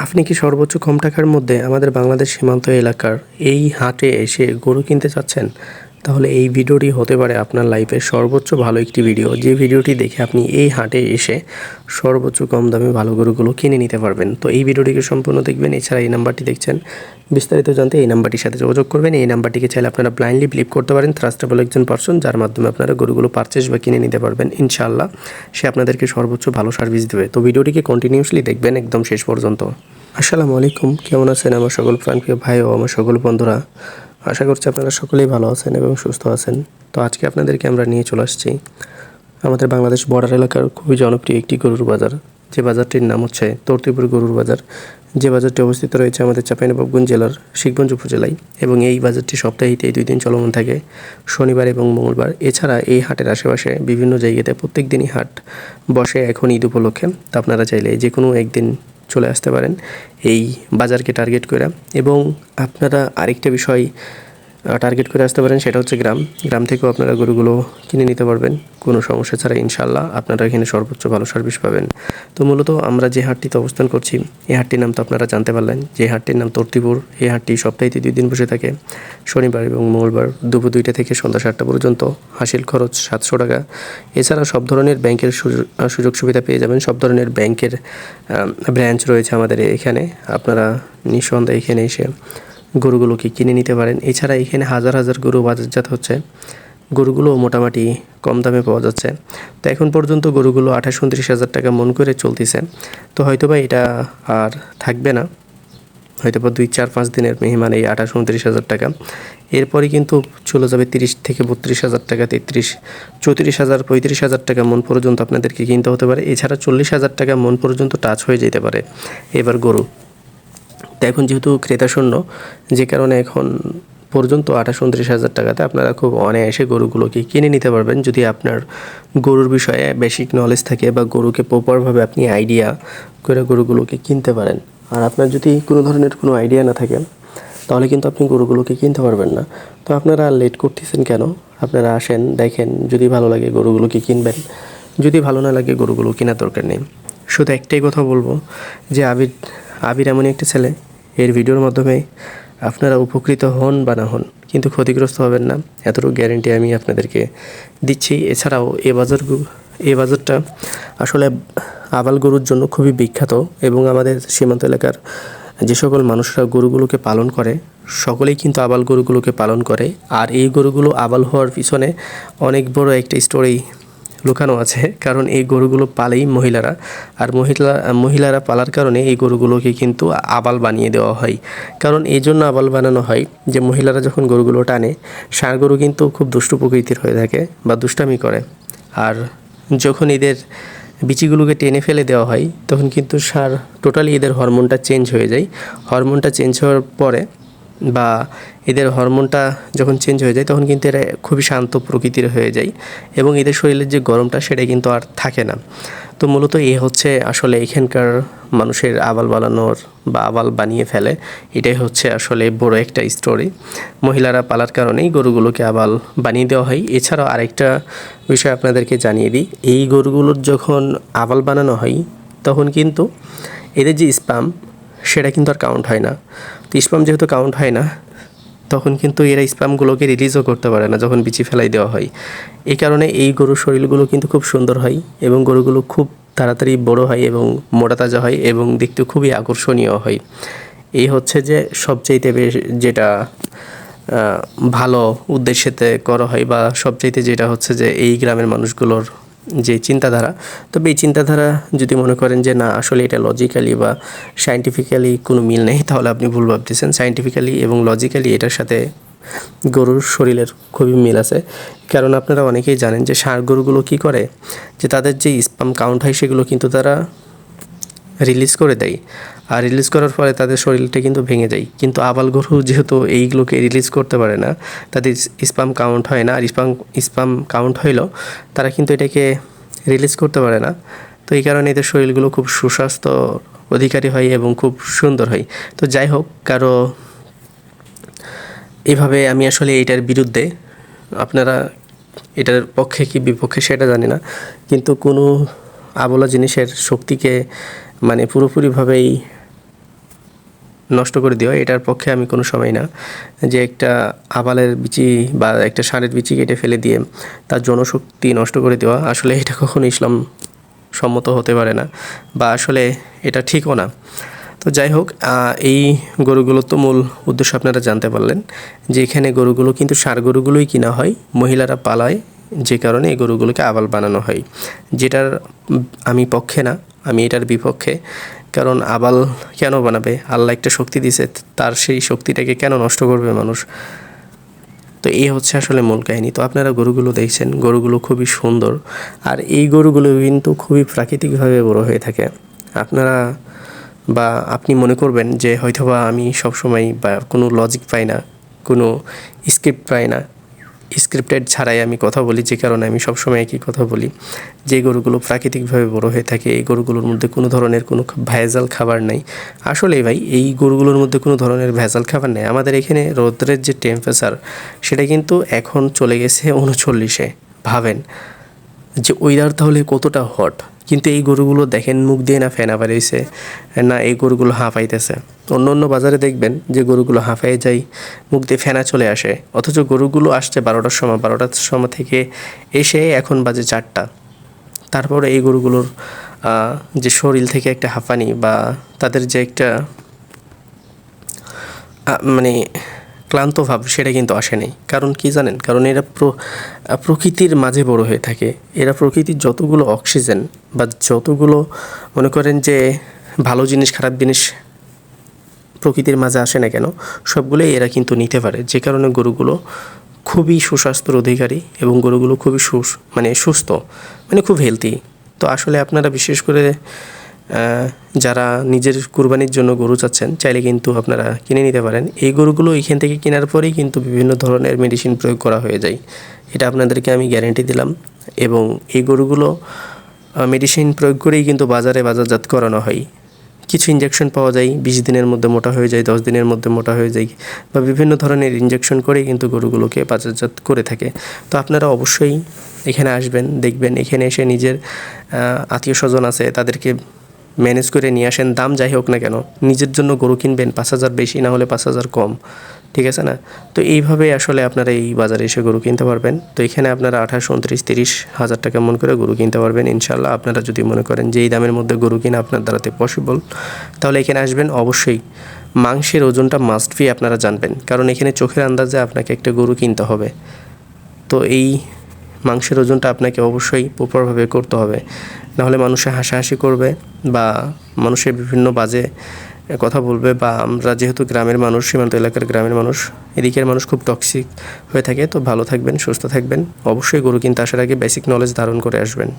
আপনি কি সর্বোচ্চ কম টাকার মধ্যে আমাদের বাংলাদেশ সীমান্ত এলাকার এই হাটে এসে গরু কিনতে চাচ্ছেন? তাহলে এই ভিডিওটি হতে পারে আপনার লাইফের সর্বোচ্চ ভালো একটি ভিডিও যে ভিডিওটি দেখে আপনি এই হাটে এসে সর্বোচ্চ কম দামে ভালো গরুগুলো কিনে নিতে পারবেন। তো এই ভিডিওটিকে সম্পূর্ণ দেখবেন। এছাড়া এই নাম্বারটি দেখছেন, বিস্তারিত জানতে এই নাম্বারটির সাথে যোগাযোগ করবেন। এই নাম্বারটিকে চাইলে আপনারা ব্লাইন্ডলি ফ্লিপ করতে পারেন। ট্রাস্টেবল একজন পার্সন যার মাধ্যমে আপনারা গরুগুলো পারচেস বা কিনে নিতে পারবেন, ইনশাআল্লাহ। সে আপনাদেরকে সর্বোচ্চ ভালো সার্ভিস দেবে। তো ভিডিওটিকে কন্টিনিউসলি দেখবেন একদম শেষ পর্যন্ত। আসসালামু আলাইকুম। কেমন আছেন আমার সকল প্রাণপ্রিয় ভাই ও আমার সকল বন্ধুরা? আশা করছি আপনারা সকলেই ভালো আছেন এবং সুস্থ আছেন। তো আজকে আপনাদেরকে আমরা নিয়ে চলে আসছি আমাদের বাংলাদেশ বর্ডার এলাকার খুবই জনপ্রিয় একটি গরুর বাজার। যে বাজারটির নাম হচ্ছে তর্তিপুর গরুর বাজার। যে বাজারটি অবস্থিত রয়েছে আমাদের চাঁপাইনবাবগঞ্জ জেলার শিখগঞ্জ উপজেলায় এবং এই বাজারটি সপ্তাহিতে দুই দিন চলমান থাকে, শনিবার এবং মঙ্গলবার। এছাড়া এই হাটের আশেপাশে বিভিন্ন জায়গাতে প্রত্যেক দিনই হাট বসে এখন ঈদ উপলক্ষে। আপনারা চাইলে যে কোনো একদিন চলে আসতে পারেন। এই বাজারকে টার্গেট করে এবং আপনারা আরেকটা বিষয় টার্গেট করে আসতে পারেন, সেটা হচ্ছে গ্রাম। গ্রাম থেকেও আপনারা গরুগুলো কিনে নিতে পারবেন। কোনো সমস্যা ছাড়া ইনশাল্লাহ আপনারা এখানে সর্বোচ্চ ভালো সার্ভিস পাবেন। তো মূলত আমরা যে হাটটিতে অবস্থান করছি, এই হাটটির নাম তো আপনারা জানতে পারলেন। যে হাটটির নাম তর্তিপুর, এই হাটটি সপ্তাহে দুই দিন বসে থাকে। শনিবার এবং মঙ্গলবার দুপুর দুইটা থেকে সন্ধ্যা সাতটা পর্যন্ত হাসিল খরচ সাতশো টাকা। এছাড়া সব ধরনের ব্যাংকের সুযোগ সুবিধা পেয়ে যাবেন। সব ধরনের ব্যাংকের ব্রাঞ্চ রয়েছে আমাদের এখানে। আপনারা নিঃসন্দেহে এখানে এসে গরুগুলোকে কিনে নিতে পারেন। এছাড়া এখানে হাজার হাজার গরু বাজারজাত হচ্ছে। গরুগুলো মোটামুটি কম দামে পাওয়া যাচ্ছে। তো এখন পর্যন্ত গরুগুলো আঠাশ, উনত্রিশ হাজার টাকা মন করে চলতেছে। তো হয়তোবা এটা আর থাকবে না। হয়তো বা দুই, চার, পাঁচ দিনের মেহমান এই আঠাশ, উনত্রিশ হাজার টাকা। এরপরে কিন্তু চলে যাবে তিরিশ থেকে বত্রিশ হাজার টাকা, তেত্রিশ, চৌত্রিশ হাজার, পঁয়ত্রিশ হাজার টাকা মন পর্যন্ত আপনাদেরকে কিনতে হতে পারে। এছাড়া চল্লিশ হাজার টাকা মন পর্যন্ত টাচ হয়ে যেতে পারে। এবার গরু। তো এখন যেহেতু ক্রেতা শূন্য, যে কারণে এখন পর্যন্ত আঠাশ, উনত্রিশ হাজার টাকাতে আপনারা খুব অনায়াসে গরুগুলোকে কিনে নিতে পারবেন। যদি আপনার গরুর বিষয়ে বেসিক নলেজ থাকে বা গরুকে প্রপারভাবে আপনি আইডিয়া করে গরুগুলোকে কিনতে পারেন। আর আপনার যদি কোনো ধরনের কোনো আইডিয়া না থাকে, তাহলে কিন্তু আপনি গরুগুলোকে কিনতে পারবেন না। তো আপনারা লেট করতেছেন কেন? আপনারা আসেন, দেখেন যদি ভালো লাগে গরুগুলোকে কিনবেন, যদি ভালো না লাগে গরুগুলো কেনার দরকার নেই। শুধু একটাই কথা বলব, যে আবির আবির এমনই একটা ছেলে এর ভিডিওর মাধ্যমে আপনারা উপকৃত হন বা না হন, কিন্তু ক্ষতিগ্রস্ত হবেন না। এতটুকু গ্যারেন্টি আমি আপনাদেরকে দিচ্ছি। এছাড়াও এ বাজার এ বাজারটা আসলে আবাল গরুর জন্য খুবই বিখ্যাত এবং আমাদের সীমান্ত এলাকার যে সকল মানুষরা গরুগুলোকে পালন করে, সকলেই কিন্তু আবাল গরুগুলোকে পালন করে। আর এই গরুগুলো আবাল হওয়ার পিছনে অনেক বড় একটা স্টোরি লুকানো আছে, কারণ এই গরুগুলো পালেই মহিলারা। আর মহিলা, মহিলারা পালার কারণে এই গরুগুলোকে কিন্তু আবাল বানিয়ে দেওয়া হয়। কারণ এই জন্য আবাল বানানো হয় যে মহিলারা যখন গরুগুলো টানে, ষাঁড় গরু কিন্তু খুব দুষ্টু প্রকৃতির হয়ে থাকে বা দুষ্টামি করে। আর যখন এদের বিচিগুলোকে টেনে ফেলে দেওয়া হয়, তখন কিন্তু সার টোটালি এদের হরমোনটা চেঞ্জ হয়ে যায়। হরমোনটা চেঞ্জ হওয়ার পরে বা এদের হরমোনটা যখন চেঞ্জ হয়ে যায়, তখন কিন্তু এরা খুবই শান্ত প্রকৃতির হয়ে যায় এবং এদের শরীরের যে গরমটা, সেটা কিন্তু আর থাকে না। তো মূলত এ হচ্ছে আসলে এখানকার মানুষের আবাল বানানোর বা আবাল বানিয়ে ফেলে। এটাই হচ্ছে আসলে বড় একটা স্টোরি মহিলারা পালার কারণেই গরুগুলোকে আবাল বানিয়ে দেওয়া হয়। এছাড়াও আরেকটা বিষয় আপনাদেরকে জানিয়ে দিই, এই গরুগুলোর যখন আবাল বানানো হয়, তখন কিন্তু এদের যে স্পাম সেটা কিন্তু আর কাউন্ট হয় না। তো স্পাম যেহেতু কাউন্ট হয় না, তখন কিন্তু এরা স্পামগুলোকে রিলিজও করতে পারে না যখন বিচি ফেলাই দেওয়া হয়। এই কারণে এই গরুর শরীরগুলো কিন্তু খুব সুন্দর হয় এবং গরুগুলো খুব তাড়াতাড়ি বড় হয় এবং মোটা তাজা হয় এবং দেখতে খুবই আকর্ষণীয় হয়। এই হচ্ছে যে সবচাইতে বেশ যেটা ভালো উদ্দেশ্যেতে করা হয় বা সবচাইতে যেটা হচ্ছে যে এই গ্রামের মানুষগুলোর যে চিন্তাধারা। তবে এই চিন্তাধারা যদি মনে করেন যে, না, আসলে এটা লজিক্যালি বা সায়েন্টিফিক্যালি কোনো মিল নেই, তাহলে আপনি ভুল ভাবতেছেন। সায়েন্টিফিক্যালি এবং লজিক্যালি এটার সাথে গরুর শরীরের খুবই মিল আছে। কারণ আপনারা অনেকেই জানেন যে ষাঁড় গরুগুলো কী করে? যে, তাদের যে স্পাম কাউন্ট হয়, সেগুলো কিন্তু তারা রিলিজ করে দেয়। আর রিলিজ করার ফলে তাদের শরীরটা কিন্তু ভেঙে যায়। কিন্তু আবাল গরু যেহেতু এইগুলোকে রিলিজ করতে পারে না, তাদের স্পাম কাউন্ট হয় না। আর স্পাম স্পাম কাউন্ট হইলেও তারা কিন্তু এটাকে রিলিজ করতে পারে না। তো এই কারণে এদের শরীরগুলো খুব সুস্বাস্থ্য অধিকারী হয় এবং খুব সুন্দর হয়। তো যাই হোক, কারও এভাবে আমি আসলে এটার বিরুদ্ধে আপনারা এটার পক্ষে কি বিপক্ষে সেটা জানি না। কিন্তু কোনো আবলা জিনিসের শক্তিকে মানে পুরোপুরিভাবেই নষ্ট করে দেওয়া, এটার পক্ষে আমি কোনো সময় না। যে একটা আবালের বিচি বা একটা ষাঁড়ের বিচি কেটে ফেলে দিয়ে তার জনশক্তি নষ্ট করে দেওয়া, আসলে এটা কখনো ইসলাম সম্মত হতে পারে না বা আসলে এটা ঠিকও না। তো যাই হোক এই গরুগুলোর তো মূল উদ্দেশ্য আপনারা জানতে পারলেন যে এখানে গরুগুলো কিন্তু ষাঁড় গরুগুলোই কিনা হয়, মহিলারা পালায় যে কারণে এই গরুগুলোকে আবাল বানানো হয়। যেটার আমি পক্ষে না আমি এটার বিপক্ষে। কারণ আবাল কেন বানাবে? আল্লাহ একটা শক্তি দিছে তার সেই শক্তিটাকে কেন নষ্ট করবে মানুষ? তো এই হচ্ছে আসলে মূল কাহিনী। তো আপনারা গরুগুলো দেখছেন, গরুগুলো খুবই সুন্দর। আর এই গরুগুলো কিন্তু খুবই প্রাকৃতিকভাবে বড় হয়ে থাকে। আপনারা বা আপনি মনে করবেন যে হয়তোবা আমি সবসময় বা কোনো লজিক পাই না, কোনো স্ক্রিপ্ট পাই না। স্ক্রিপ্টেড ছাড়াই আমি কথা বলি, যে কারণে আমি সবসময় একই কথা বলি। যে গরুগুলো প্রাকৃতিকভাবে বড় হয়ে থাকে, এই গরুগুলোর মধ্যে কোনো ধরনের কোনো ভেজাল খাবার নেই। আসলে ভাই, এই গরুগুলোর মধ্যে কোনো ধরনের ভেজাল খাবার নেই। আমাদের এখানে রৌদ্রের যে টেম্পারেচার সেটা কিন্তু এখন চলে গেছে উনচল্লিশে। ভাবেন যে ওয়েদার তাহলে কতটা হট কিন্তু এই গরুগুলো দেখেন মুখ দিয়ে না ফেনা বাড়িয়েছে না এই গরুগুলো হাঁপাইতেছে অন্য অন্য বাজারে দেখবেন যে গরুগুলো হাঁপাই যায়, মুখ দিয়ে ফেনা চলে আসে। অথচ গরুগুলো আসছে বারোটার সময় বারোটার সময় থেকে এসে এখন বাজে চারটা। তারপরে এই গরুগুলোর যে শরীর থেকে একটা হাঁপানি বা তাদের যে একটা মানে ক্লান্ত ভাব সেটা কিন্তু আসে নাই। কারণ কি জানেন? কারণ এরা প্র- প্রকৃতির মাঝে বড় হয়ে থাকে। এরা প্রকৃতির যতগুলো অক্সিজেন বা যতগুলো মনে করেন যে ভালো জিনিস, খারাপ জিনিস প্রকৃতির মাঝে আসে না কেন, সবগুলোই এরা কিন্তু নিতে পারে। যে কারণে গরুগুলো খুবই সুস্বাস্থ্যের অধিকারী এবং গরুগুলো খুবই সুস মানে সুস্থ মানে খুব হেলদি তো আসলে আপনারা বিশেষ করে যারা নিজের কুরবানির জন্য গরু চাচ্ছেন, চাইলে কিন্তু আপনারা কিনে নিতে পারেন। এই গরুগুলো এখান থেকে কেনার পরেই কিন্তু বিভিন্ন ধরনের মেডিসিন প্রয়োগ করা হয়ে যায়। এটা আপনাদেরকে আমি গ্যারেন্টি দিলাম। এবং এই গরুগুলো মেডিসিন প্রয়োগ করেই কিন্তু বাজারে বাজারজাত করানো হয়। কিছু ইঞ্জেকশন পাওয়া যায়, বিশ দিনের মধ্যে মোটা হয়ে যায়, দশ দিনের মধ্যে মোটা হয়ে যায়, বা বিভিন্ন ধরনের ইঞ্জেকশন করেই কিন্তু গরুগুলোকে বাজারজাত করে থাকে। তো আপনারা অবশ্যই এখানে আসবেন, দেখবেন, এখানে এসে নিজের আত্মীয় স্বজন আছে, তাদেরকে ম্যানেজ করে নিয়ে আসেন, দাম যাই হোক না কেন, নিজের জন্য গরু কিনবেন, পাঁচ হাজার বেশি না হলে পাঁচ হাজার কম, ঠিক আছে না? তো এইভাবে আসলে আপনারা এই বাজারে এসে গরু কিনতে পারবেন। তো এখানে আপনারা আঠাশ, উনত্রিশ, তিরিশ হাজার টাকা মন করে গরু কিনতে পারবেন ইনশাল্লাহ আপনারা যদি মনে করেন যে এই দামের মধ্যে গরু কিনা আপনার দ্বারাতে পসিবল তাহলে এখানে আসবেন। অবশ্যই মাংসের ওজনটা মাস্ট বি আপনারা জানবেন, কারণ এখানে চোখের আন্দাজে আপনাকে একটা গরু কিনতে হবে। তো এই মাংসের ওজনটা আপনাকে অবশ্যই প্রপারভাবে করতে হবে। নাহলে মানুষে হাসাহাসি করবে বা মানুষের বিভিন্ন বাজে কথা বলবে বা আমরা যেহেতু গ্রামের মানুষ, সীমান্ত এলাকার গ্রামের মানুষ, এদিকের মানুষ খুব টক্সিক হয়ে থাকে। তো ভালো থাকবেন, সুস্থ থাকবেন। অবশ্যই গরু কিন্তু আসার আগে বেসিক নলেজ ধারণ করে আসবেন।